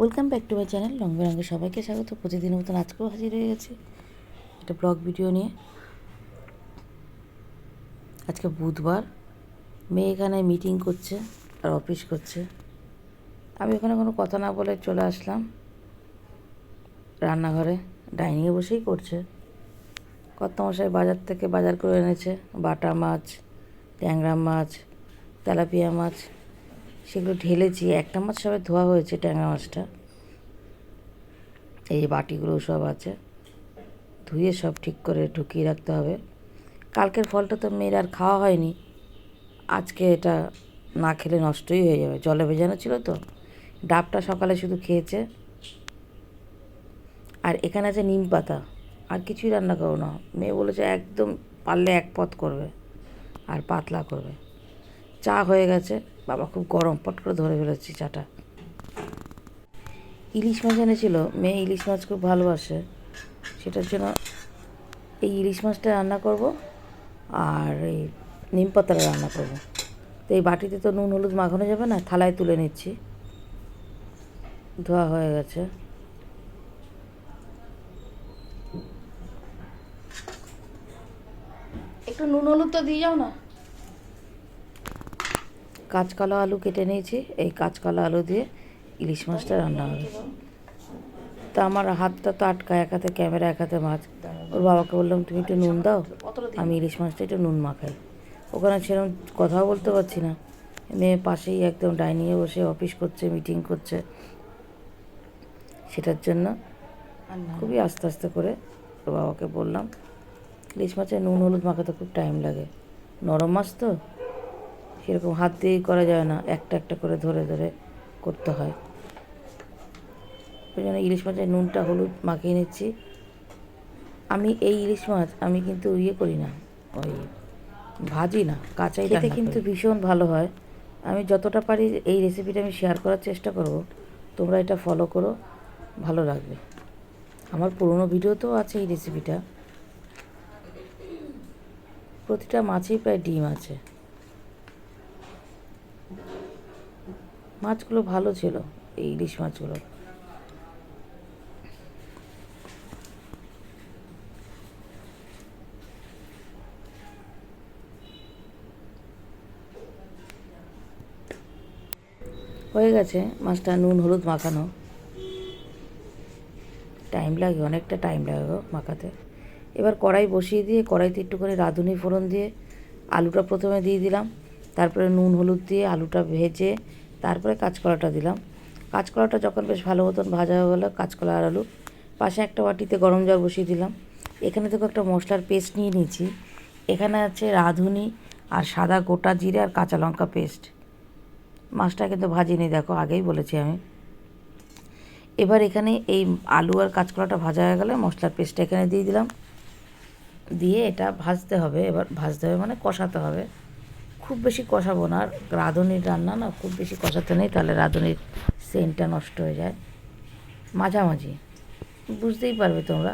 Welcome back to my channel Rong Berange সবাইকে স্বাগত। প্রতিদিনের মতন আজকেও হাজির হয়ে গেছি একটা ব্লগ ভিডিও নিয়ে। আজকে বুধবার, মেয়ে এখানে মিটিং করছে আর অফিস করছে। আমি ওখানে কোনো কথা না বলে চলে আসলাম। রান্নাঘরে ডাইনিংয়ে বসেই করছে। কর্তামশাই বাজার থেকে বাজার করে এনেছে। বাটা মাছ, ট্যাংরা মাছ, তেলাপিয়া মাছ। সেগুলো ঢেলেছি। একটা মাছ সবে ধোয়া হয়েছে ট্যাংরা মাছটা। এই বাটিগুলো সব আছে। ধুয়ে সব ঠিক করে ঢুকিয়ে রাখতে হবে। কালকের ফলটা তো মেয়ের আর খাওয়া হয়নি। আজকে এটা না খেলে নষ্টই হয়ে যাবে। জলে ভেজানো ছিল তো। ডাবটা সকালে শুধু খেয়েছে। আর এখানে আছে নিম পাতা। আর কিছুই রান্না করো না। মেয়ে বলেছে একদম পারলে এক পথ করবে। আর পাতলা করবে। চা হয়ে গেছে। বাবা খুব গরম, পট করে ধরে ফেলেছি চাটা। ইলিশ মাছ এনেছিল, মেয়ে ইলিশ মাছ খুব ভালোবাসে। সেটার জন্য এই ইলিশ মাছটা রান্না করব আর এই নিম পাতাটা রান্না করব। তো এই বাটিতে তো নুন, হলুদ মাখানো যাবে না, থালায় তুলে নিচ্ছি। ধোয়া হয়ে গেছে। একটু নুন, হলুদ তো দিয়ে যাও না। কাঁচকলা আলু কেটে নিয়েছি। এই কাঁচকলা আলু দিয়ে ইলিশ মাছটা রান্না হবে। তা আমার হাতটা তো আটকা এক হাতে, ক্যামেরা এক হাতে মাছ। ওর বাবাকে বললাম, তুমি একটু নুন দাও, আমি ইলিশ মাছটা একটু নুন মাখাই। ওখানে সেরকম কথাও বলতে পারছি না। মেয়ে পাশেই একদম ডাইনিংয়ে বসে অফিস করছে, মিটিং করছে। সেটার জন্য খুবই আস্তে আস্তে করে ওর বাবাকে বললাম, ইলিশ মাছে নুন, হলুদ মাখাতে খুব টাইম লাগে। নরম মাছ তো? সেরকম হাত দিয়েই করা যায় না একটা একটা করে ধরে ধরে করতে হয়। ওই জন্য ইলিশ মাছের নুনটা হলুদ মাখিয়ে নিচ্ছি। আমি এই ইলিশ মাছ আমি কিন্তু ইয়ে করি না ওই ভাজি না কাঁচাই খেতে কিন্তু ভীষণ ভালো হয়। আমি যতটা পারি এই রেসিপিটা আমি শেয়ার করার চেষ্টা করব। তোমরা এটা ফলো করো ভালো লাগবে। আমার পুরনো ভিডিওতেও আছে এই রেসিপিটা প্রতিটা মাছেই প্রায় ডিম আছে। মাছগুলো ভালো ছিল, এই ইলিশ মাছগুলো। হয়ে গেছে মাছটা নুন, হলুদ মাখানো। টাইম লাগে, অনেকটা টাইম লাগে মাখাতে। এবার কড়াই বসিয়ে দিয়ে, কড়াইতে একটুখানি রাঁধুনি ফোড়ন দিয়ে আলুটা প্রথমে দিয়ে দিলাম। তারপরে নুন, হলুদ দিয়ে আলুটা ভেজে তারপরে কাঁচকলাটা দিলাম। কাঁচকলাটা যখন বেশ ভালো মতন ভাজা হয়ে গেলো, কাঁচকলা আর আলু, পাশে একটা বাটিতে গরম জল বসিয়ে দিলাম। এখানে দেখো একটা মশলার পেস্ট নিয়ে নিয়েছি। এখানে আছে রাঁধুনি আর সাদা গোটা জিরে আর কাঁচা লঙ্কা পেস্ট। মাছটা কিন্তু ভাজিনি, দেখো আগেই বলেছি আমি। এবার এখানে এই আলু আর কাঁচকলাটা ভাজা হয়ে গেলে মশলার পেস্টটা এখানে দিয়ে দিলাম। দিয়ে এটা ভাজতে হবে, এবার ভাজতে হবে মানে কষাতে হবে। খুব বেশি কষাবো না। আর রাঁধুনির রান্না না খুব বেশি কষাতে নেই, তাহলে রাঁধুনির সেন্টটা নষ্ট হয়ে যায়। মাঝামাঝি। বুঝতেই পারবে তোমরা।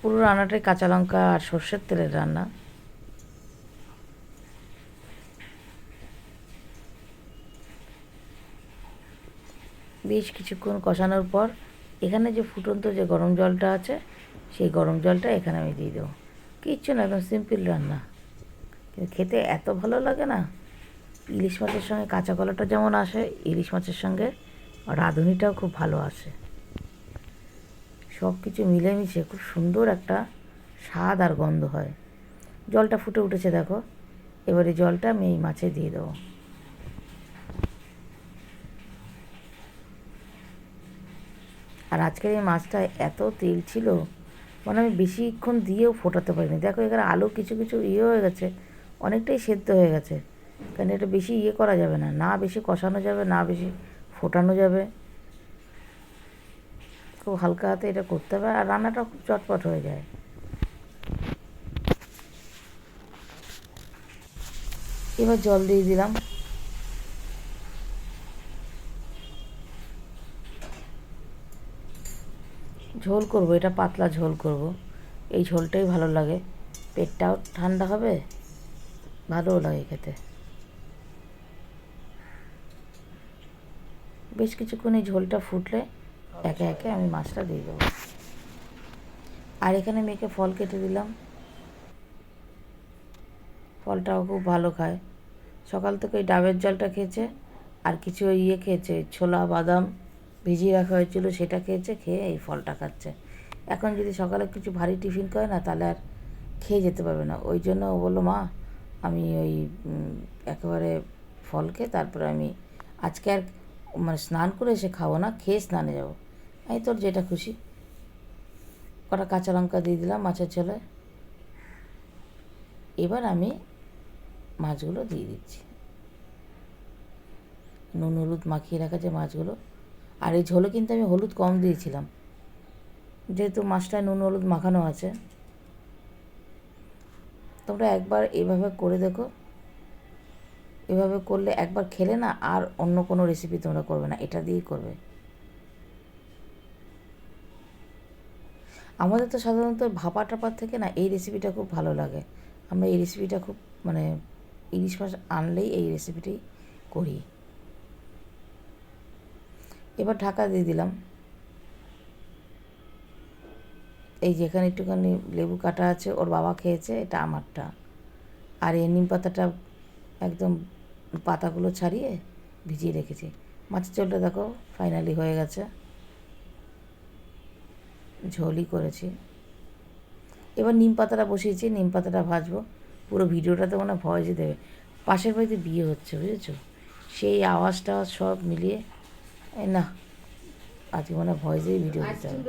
পুরো রান্নাটাই কাঁচা লঙ্কা আর সর্ষের তেলের রান্না। বেশ কিছুক্ষণ কষানোর পর এখানে যে ফুটন্ত যে গরম জলটা আছে, সেই গরম জলটা এখানে আমি দিয়ে দেবো। কিচ্ছু না, একদম সিম্পল রান্না। খেতে এত ভালো লাগে না? ইলিশ মাছের সঙ্গে কাঁচা কলাটা যেমন আসে, ইলিশ মাছের সঙ্গে রাঁধুনিটাও খুব ভালো আসে। সব কিছু মিলেমিশে খুব সুন্দর একটা স্বাদ আর গন্ধ হয়। জলটা ফুটে উঠেছে দেখো। এবারে জলটা আমি এই মাছে দিয়ে দেবো। আর আজকের এই মাছটা এত তেল ছিল মানে আমি বেশিক্ষণ দিয়েও ফোটাতে পারিনি। দেখো এখানে আলু কিছু কিছু ইয়ে হয়ে গেছে। অনেকটাই সেদ্ধ হয়ে গেছে। কারণ এটা বেশি ইয়ে করা যাবে না। না বেশি কষানো যাবে, না বেশি ফোটানো যাবে। খুব হালকা হাতে এটা করতে হবে আর রান্নাটা খুব চটপট হয়ে যায়। এবার জল দিয়ে দিলাম। ঝোল করব, এটা পাতলা ঝোল করব। এই ঝোলটাই ভালো লাগে। পেটটাও ঠান্ডা হবে। ভালোও লাগে খেতে। বেশ কিছুক্ষণ এই ঝোলটা ফুটলে একে একে আমি মাছটা দিয়ে দেবো। আর এখানে মেয়েকে ফল কেটে দিলাম। ফলটাও খুব ভালো খায়। সকাল থেকে ওই ডাবের জলটা খেয়েছে আর কিছু ওই ইয়ে খেয়েছে ছোলা বাদাম ভিজিয়ে রাখা হয়েছিল সেটা খেয়েছে খেয়ে এই ফলটা খাচ্ছে। এখন যদি সকালে কিছু ভারী টিফিন করে না তাহলে আর খেয়ে যেতে পারবে না। ওই জন্য ও বলল মা আমি ওই একেবারে ফল খেয়ে তারপরে আমি আজকে আর মানে স্নান করে এসে খাব না, খেয়ে স্নানে যাব। আমি তোর যেটা খুশি। কটা কাঁচা লঙ্কা দিয়ে দিলাম মাছের ঝোলে। এবার আমি মাছগুলো দিয়ে দিচ্ছি। নুন হলুদ মাখিয়ে রাখা যে মাছগুলো। আর এই ঝোলে কিন্তু আমি হলুদ কম দিয়েছিলাম। যেহেতু মাছটায় নুন হলুদ মাখানো আছে। তোমরা একবার এভাবে করে দেখো। এভাবে করলে একবার খেলে না আর অন্য কোনো রেসিপি তোমরা করবে না, এটা দিয়েই করবে। আমাদের তো সাধারণত ভাপা টাপার থেকে না এই রেসিপিটা খুব ভালো লাগে। আমরা এই রেসিপিটা খুব মানে ইলিশ মাছ আনলেই এই রেসিপিটি করি। এবার ঢাকা দিয়ে দিলাম। এই যেখানে একটুখানি লেবু কাটা আছে, ওর বাবা খেয়েছে, এটা আমারটা। আর এই নিম পাতাটা একদম পাতাগুলো ছাড়িয়ে ভিজিয়ে রেখেছি। মাছের ঝোলটা দেখো ফাইনালি হয়ে গেছে। ঝোলই করেছি। এবার নিম পাতাটা বসিয়েছি, নিম পাতাটা ভাজবো। পুরো ভিডিওটাতে মনে ভয়েসই দেবে। পাশের বাড়িতে বিয়ে হচ্ছে, বুঝেছ? সেই আওয়াজ টাওয়াজ সব মিলিয়ে না। আজকে মনে ভয়েসেই ভিডিও দিতে হবে।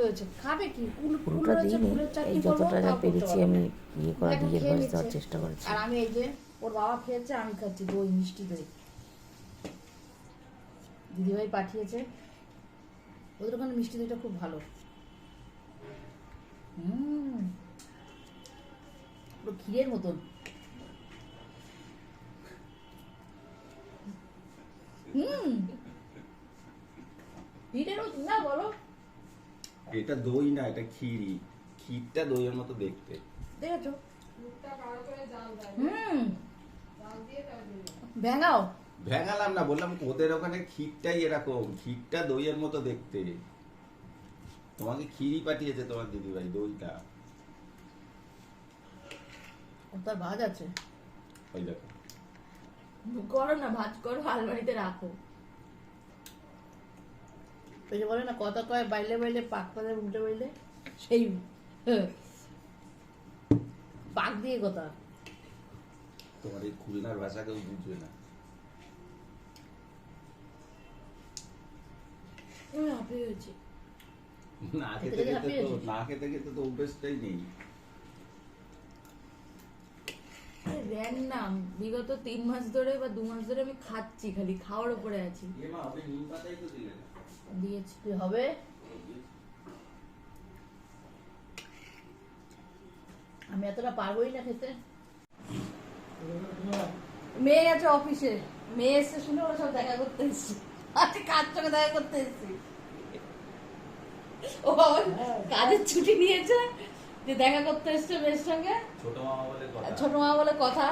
পুরোটা দিইনি এই যতটা যা পেরেছি আমি ইয়ে করা দিয়ে ভয়েস দেওয়ার চেষ্টা করেছি। আর আমি এই যে ওর বাবা খেয়েছে আমি খাচ্ছি দই মিষ্টি দই। দিদিভাই পাঠিয়েছে। ওদের ওখানে মিষ্টি দইটা খুব ভালো। হুম। পুরো ক্ষীরের মতন। হুম। মতন না বলো। এটা দই না এটা ক্ষীরি ক্ষীরটা দইয়ের মতো দেখতে। দেখেছ? হুম। ভেঙাও। ভেঙালাম না বললাম ওদের ওখানে ক্ষীরটাই এরকম। ক্ষীরটা দইয়ের মতো দেখতে। তোমাকে ক্ষীরি পাঠিয়েছে তোমার দিদিভাই দইটা। তার ভাজ আছে। ওই দেখো। করো না ভাজ করো আলমারিতে রাখো। ওই যে বলে না কথা কয় বাইলে বাইলে পাক পালে উল্টে বাইলে সেই হ্যাঁ। পাক দিয়ে কথা। তোমার এই খুলনার ভাষা কেউ বুঝবে না। না খেতে খেতে খেতে খেতে তো না খেতে খেতে তো অভ্যেসটাই নেই। র্যান বিগত তিন মাস ধরে বা দু মাস ধরে আমি খাচ্ছি খালি খাওয়ার উপরে আছি। এ আপনি নিম পাতাই তো দিলেন। দিয়েছি হবে? আমি এতটা পারবোই না খেতে। মেয়ে গেছে অফিসে। মেয়ে এসে শুনে ওরা সব দেখা করতে এসছে। আজকে কাজ চোখে দেখা করতে এসছি? ও কাজের ছুটি নিয়েছে যে দেখা করতে এসছে মেয়ের সঙ্গে। ছোট মামা বলে কথা। ছোট মা বলে কথা।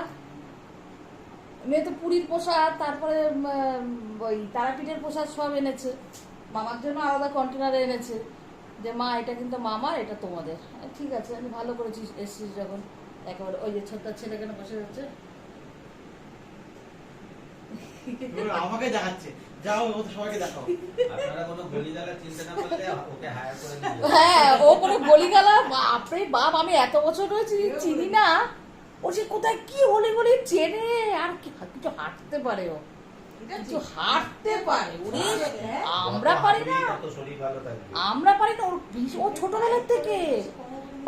মেয়ে তো পুরীর প্রসাদ তারপরে ওই তারাপীঠের প্রসাদ সব এনেছে। মামার জন্য আলাদা কন্টেনারে এনেছে যে মা এটা কিন্তু মামার এটা তোমাদের। ঠিক আছে আমি ভালো করেছিস এসছিস যখন। একেবারে ওই যে ছোট্ট ছেলে এখানে বসে যাচ্ছে? আমাকে দেখাচ্ছে। যাও ও সবাইকে দেখাও। আপনারা কোনো গলি চিন্তা না করলে ওকে হায়ার করে নিয়ে হ্যাঁ ও কোনো গলিগালা বাপরে বাপ আমি এত বছর রয়েছি চিনি না। ও সে কোথায় কি হলে গলি চেনে আর কি কিছু হাঁটতে পারে ও। কিছু হাঁটতে পারে ওরে আমরা পারি না। আমরা পারি না ওর ও ছোটবেলার থেকে।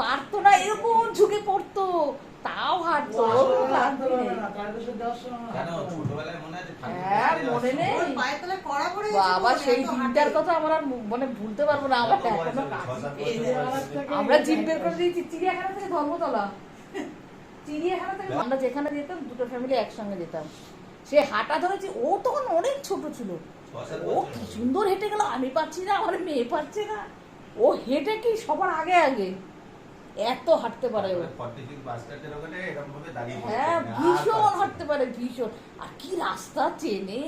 পারতো না এরকম ঝুঁকে পড়তো। তাও হাঁটতো ছোটবেলায় মনে হ্যাঁ মনে নেই। বাবা সেই দিনটার কথা আমার আর মানে ভুলতে পারব না। আমার। আমরা জিপ বের করে দিয়েছি চিড়িয়াখানা থেকে ধর্মতলা। চিড়িয়াখানা থেকে আমরা যেখানে যেতাম দুটো ফ্যামিলি একসঙ্গে যেতাম। সে হাঁটা ধরেছে ও তখন অনেক ছোট ছিল। ও কি সুন্দর হেঁটে গেল আমি পাচ্ছি না আমার মেয়ে পাচ্ছে না। ও হেঁটে কি সবার আগে আগে? এত হাঁটতে পারে ও। হ্যাঁ ভীষণ হাঁটতে পারে ভীষণ। আর কি রাস্তা চেনে।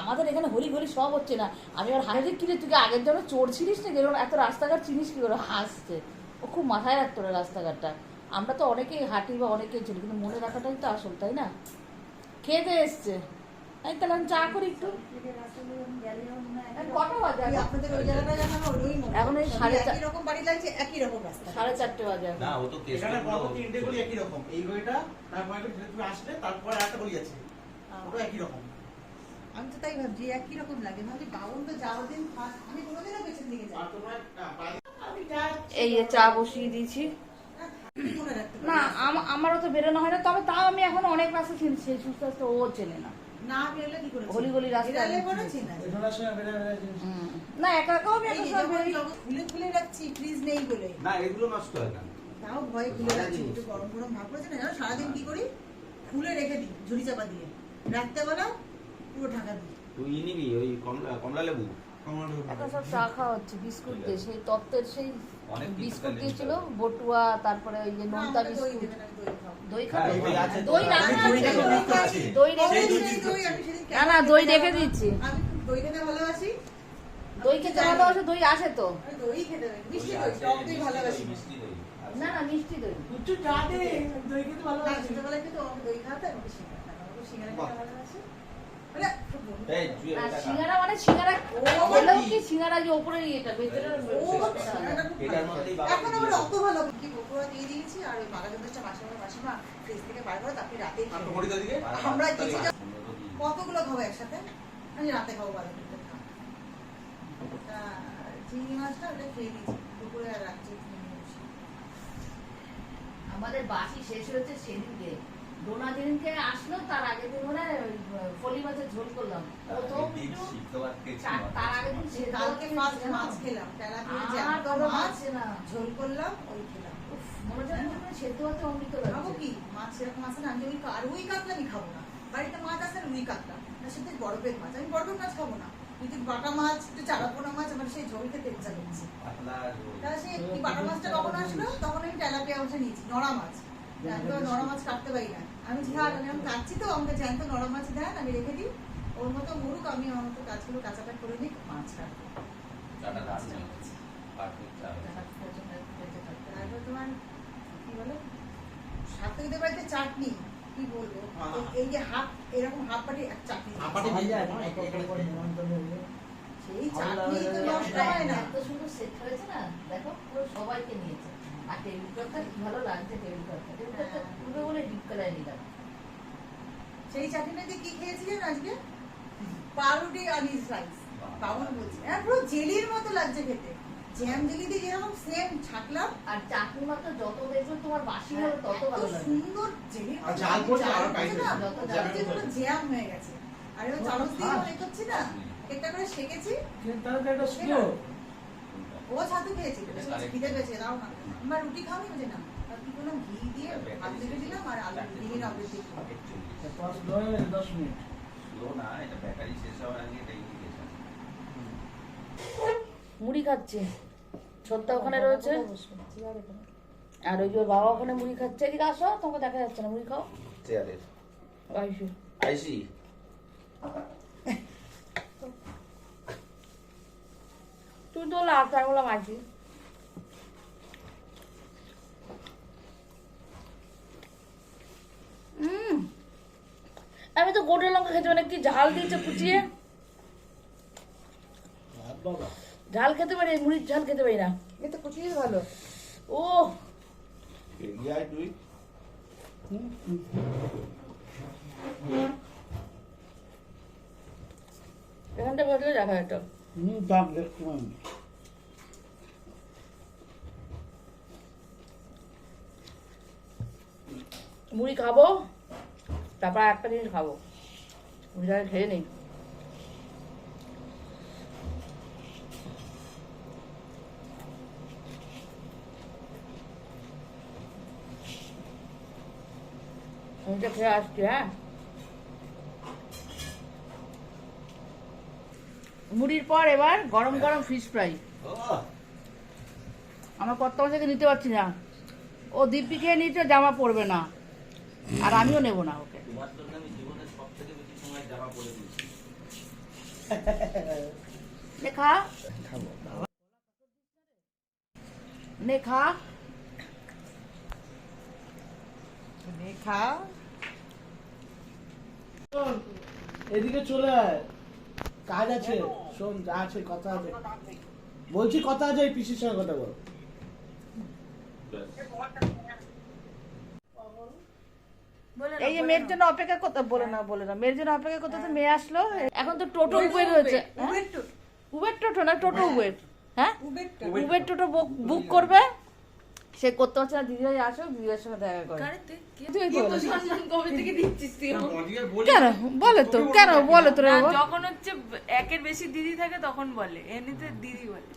আমাদের এখানে হরি হরি সব হচ্ছে না। আমি আর হাঁটে কিনে তুই আগের জন্য চোর ছিলিস না এরকম এত রাস্তাঘাট চিনিস কি করে? হাসছে। ও খুব মাথায় রাখতো না রাস্তাঘাটটা। আমরা তো অনেকেই হাঁটি বা অনেকেই চলি কিন্তু মনে রাখাটাই তো আসল তাই না? খেতে এসছে। এই তাহলে আমি চা করি একটু। এখন? এই সাড়ে চার- একই রকম বাড়ি লাগছে একই রকম সাড়ে চারটে বাজে না ও তো এখানে তিনটে গলি একই রকম। এই গলিটা তারপরে তুমি আসলে তারপরে একটা গলি আছে। ওটা একই রকম। আমি তো তাই ভাবছি একই রকম লাগে। ভাবছি বাবন তো যাওয়ার দিন আমি কোনোদিনও পেছন দিকে যাই। এই চা বসিয়ে দিয়েছি। না আমারও তো বেরোনো হয় না তবে তাও আমি এখন অনেক রাস্তা চিনি সেই সুস্থ রাস্তা ও চেনে না। না বেরোলে কি করে গলি গলি রাস্তা বেরোলে আমি কোনো চিনি। চিন্তা নেই। হুম। না একা একাও আমি একা যে সব যখন বেরোই। যখন খুলে খুলে রাখছি ফ্রিজ নেই বলে। না এগুলো নষ্ট হয় না। তাও ভয় খুলে রাখছি একটু গরম গরম ভাব করেছে না সারাদিন কি করি? খুলে রেখে দিই ঝুড়ি চাপা দিয়ে। রাত্রেবেলা পুরো ঢাকা দিই। তুই নিবি ওই কমলা কমলা লেবু? এখন সব চা খাওয়া হচ্ছে বিস্কুট দিয়ে সেই তত্ত্বের সেই বিস্কুট দিয়েছিল বটুয়া তারপরে ওই যে নোনতা বিস্কুট দই খাব। দই হ্যাঁ, খাবে। দই আছে দই রাখা আছে। দই দিচ্ছি। দই, না না দই খেতে রেখে দিচ্ছি। দই খেতে ভালোবাসি। দই খেতে ভালোবাসে দই আসে তো। দই খেতে মিষ্টি দই দই টক দই ভালোবাসি। না। মিষ্টি দই না না মিষ্টি দই। একটু চা দে দই খেতে ভালো না, লাগে ছোটবেলায় কিন্তু দই সিঙ্গারা খেতে ভালোবাসে। সিঙ্গারা মানে সিঙ্গারা ও, কি? কি সিঙ্গারা যে উপরে ইয়েটা ভেতরে ভালো। এখন আবার অত ভালো কি বকুড়া দিয়ে দিয়েছি আর ওই ফ্রিজ থেকে বার করে তারপরে রাতেই আর খেয়ে তো মরিদা দিকে আর আমরা। কতগুলো খাব একসাথে? আমি রাতে খাব তা চিংড়ি মাছটা ওটা খেয়ে নিয়েছি দুপুরে আর রাত্রে আমাদের বাসি শেষ হয়েছে সেদিনকে আসলো তার আগের দিন মনে হয় ফলি মাছের ঝোল করলাম। মাছ। তার আগের দিন কালকে খেয়েছি, মাছ খেলাম মাছ না। ঝোল করলাম ওই খেলাম। মনে হচ্ছে সেদ্ধ ভাতে অমৃত খাব কি? মাছ সেরকম আছে না আমি ওই কা- কাতলা আমি খাব না। বাড়িতে মাছ আছে রুই কাতলা। না সেটা বরফের মাছ। আমি বরফের মাছ খাব না। কিন্তু বাটা মাছ একটু চারাপোনা মাছ আমার সেই ঝোল খেতে ইচ্ছা করছে। বাটা মাছটা কখন আসলো? তখন আমি মাছটা নিয়েছি নড়া মাছ। আমি তো নড়া মাছ কাটতে পারি না। আমি ঝাল আমি আমি কাটছি তো আমাকে জ্যান্ত নরম মাছ দেন আমি রেখে দিই। ওর মতো মরুক আমি আমার মতো কাজগুলো কাঁচাটা করে নিই মাছ কাটবো তারপর তোমার কি বলো? বাড়িতে চাটনি কি বলব। এই- যে হাফ এরকম হাফ পাটি এক চাটনি। এখানে সেই চাটনি তো নষ্ট হয় না। এত সুন্দর সেট হয়েছে না? দেখো পুরো সবাইকে নিয়েছে। আর টেবিল ক্লথটা কি ভালো লাগছে টেবিল ক্লথটা টেবিল ক্লথটা পুরো বলে ডিপ কালার নিলাম। সেই চাটনিটা দিয়ে কি খেয়েছি জানো আজকে? পাউরুটি আনিস রাইস বাবন বলছে। হ্যাঁ পুরো জেলির মতো লাগছে খেতে। জ্যাম জেলি দিয়ে যেরকম সেম ছাকলাম। আর চাটনি মাত্র যত দেখবে তোমার বাসি হবে তত এত ভালো লাগবে। সুন্দর জেলির আর জাল পড়ছে আরও জাল পড়ছে না, যত জাল পুরো জ্যাম হয়ে গেছে। আর এবার চামচ দিয়ে হ্যাঁ। এ করছি না একটা করে সেকেছি। স্লো ও ছাতু খেয়েছি এটা correct। খিদে পেয়েছে দাও না। আমার রুটি বুঝে না আর কি করলাম ঘি দিয়ে ভাত দিকে দিলাম আর আলু দিয়ে নবৃত্তি একচল্লিশ। Slow না, এটা ব্যাটারি শেষ হওয়ার আগে এটা মুড়ি খাচ্ছে। ছোট্টা ওখানে রয়েছে। আর ওই যে বাবা ওখানে মুড়ি খাচ্ছে। এদিকে আসো তোমাকে দেখা যাচ্ছে না। মুড়ি খাও। আইসো। আইসি। তুই তো লাস্ট আমি তো গোটা লঙ্কা খেতে মানে কি ঝাল দিয়েছে কুচিয়ে? ঝাল খেতে পারি মুড়ির ঝাল খেতে পারি না। এ তো কুচিয়ে ভালো। ও। এখানটা বসলে দেখা যেত মুড়ি খাব তারপর একটা জিনিস খাব মুড়িটা খেয়ে নেই মুড়িটা খেয়ে আসছি হ্যাঁ মুড়ির পর এবার গরম গরম ফিশ ফ্রাই আমার কর্তা থেকে নিতে পারছি না। ও দিব্যিকে নিচে জামা পরবে না। আর আমিও নেব না ওকে। তোমার জন্য আমি জীবনের সব থেকে বেশি সময় জামা পরে দিয়েছি নে খা। নে খা। নে খা। শোন, এদিকে চলে আয়। কাজ আছে। শোন যা আছে কথা আছে। বলছি কথা আছে এই পিসির সঙ্গে কথা বল। এই যে মেয়ের জন্য অপেক্ষা করতে বলে না বলে না। মেয়ের জন্য অপেক্ষা করতে মেয়ে আসলো এখন তো টোটো উবের হয়েছে। হ্যাঁ? উবের উবের টোটো না টোটো উবের? হ্যাঁ? উবের টোটো। বুক করবে? সে করতে পারছে না দিদিভাই আসো দিদিভাইয়ের সঙ্গে দেখা করে। তুই তো বলে। কেন? বলে তো। কেন? বলে। তো যখন হচ্ছে একের বেশি দিদি থাকে তখন বলে। এমনিতে দিদি বলে।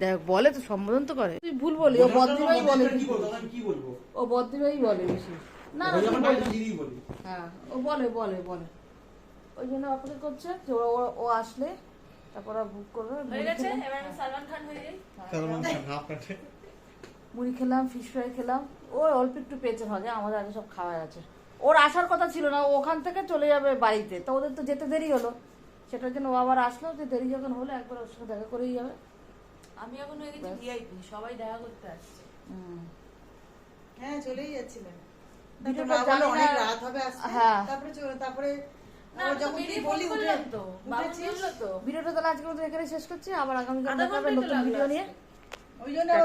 দেখ বলে তো সম্বোধন তো করে। তুই ভুল বলি। ও বদ্দিভাই বলে কি বলব? কি বলব? ও বদ্দিভাই বলে বেশি। না না যখন বল। দিদি বলি। হ্যাঁ ও বলে বলে বলে। ওই জন্য অপেক্ষা করছে যে ও ও- ও আসলে তারপর বুক করবে হয়ে গেছে? এবার সালমান খান হয়ে যাই। মুড়ি খেলাম ফিশ ফ্রাই খেলাম। ও অল্প একটু পেয়েছে ভাগে আমাদের আগে সব খাওয়া আছে। ওর আসার কথা ছিল না ওখান থেকে চলে যাবে বাড়িতে। তো ওদের তো যেতে দেরি হলো। সেটার জন্য ও আবার আসলো যে দেরি যখন হলো একবার ওর সাথে দেখা করেই যাবে। আমি এখন হয়ে গেছি ভিআইপি সবাই দেখা করতে আসছে। হ্যাঁ চলেই যাচ্ছিলেন ভিডিওটা না বলে জানি অনেক না। রাত হবে আসতে। হ্যাঁ। তারপরে তারপরে ভিডিওটা তাহলে আজকে এখানে শেষ করছি। আবার আগামীকাল নতুন ভিডিও নিয়ে। ওই জন্য